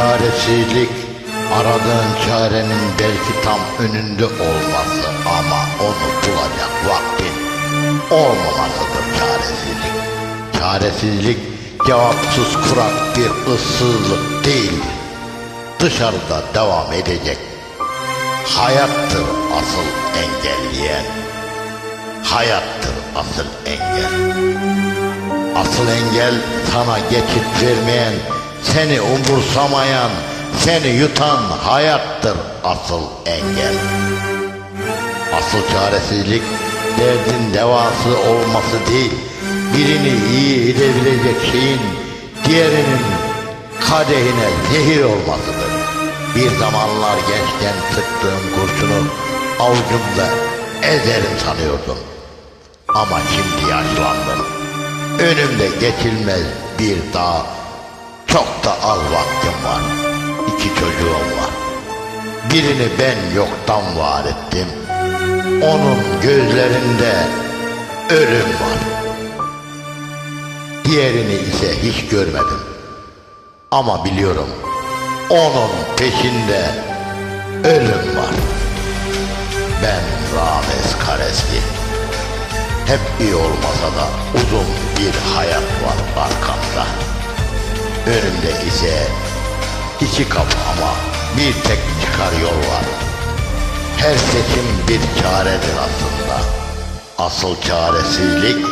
Çaresizlik aradığın çarenin belki tam önünde olması ama onu bulacak vaktin olmamasıdır çaresizlik. Çaresizlik cevapsız kurak bir ıssızlık değildir. Dışarıda devam edecek. Hayattır asıl engelleyen. Hayattır asıl engel. Asıl engel sana geçit vermeyen, seni umursamayan, seni yutan hayattır asıl engel. Asıl çaresizlik derdin devası olması değil, birini iyi edebilecek şeyin diğerinin kadehine zehir olmasıdır. Bir zamanlar gençken sıktığım kurşunu avucumda ezerim sanıyordum. Ama şimdi yaşlandım. Önümde geçilmez bir dağ. Çok da az vaktim var. İki çocuğum var. Birini ben yoktan var ettim. Onun gözlerinde ölüm var. Diğerini ise hiç görmedim. Ama biliyorum onun peşinde ölüm var. Ben Ramiz Kareski. Hep iyi olmasa da uzun bir hayat var. Önümde ise iki kapı ama bir tek çıkar yol var. Her seçim bir çaredir aslında. Asıl çaresizlik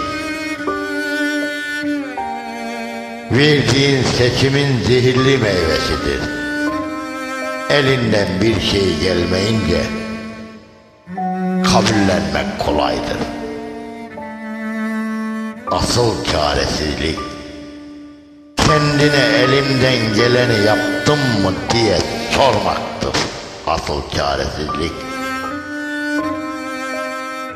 verdiğin seçimin zehirli meyvesidir. Elinden bir şey gelmeyince kabullenmek kolaydır. Asıl çaresizlik kendine elimden geleni yaptım mı diye sormaktır. Asıl çaresizlik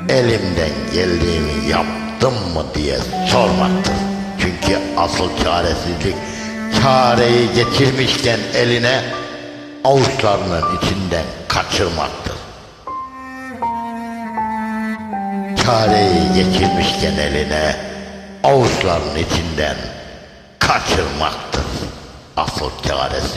elimden geldiğini yaptım mı diye sormaktır. Çünkü asıl çaresizlik çareyi geçirmişken eline avuçlarının içinden kaçırmaktır. Çareyi geçirmişken eline avuçlarının içinden kaçırmaktır asıl çaresi.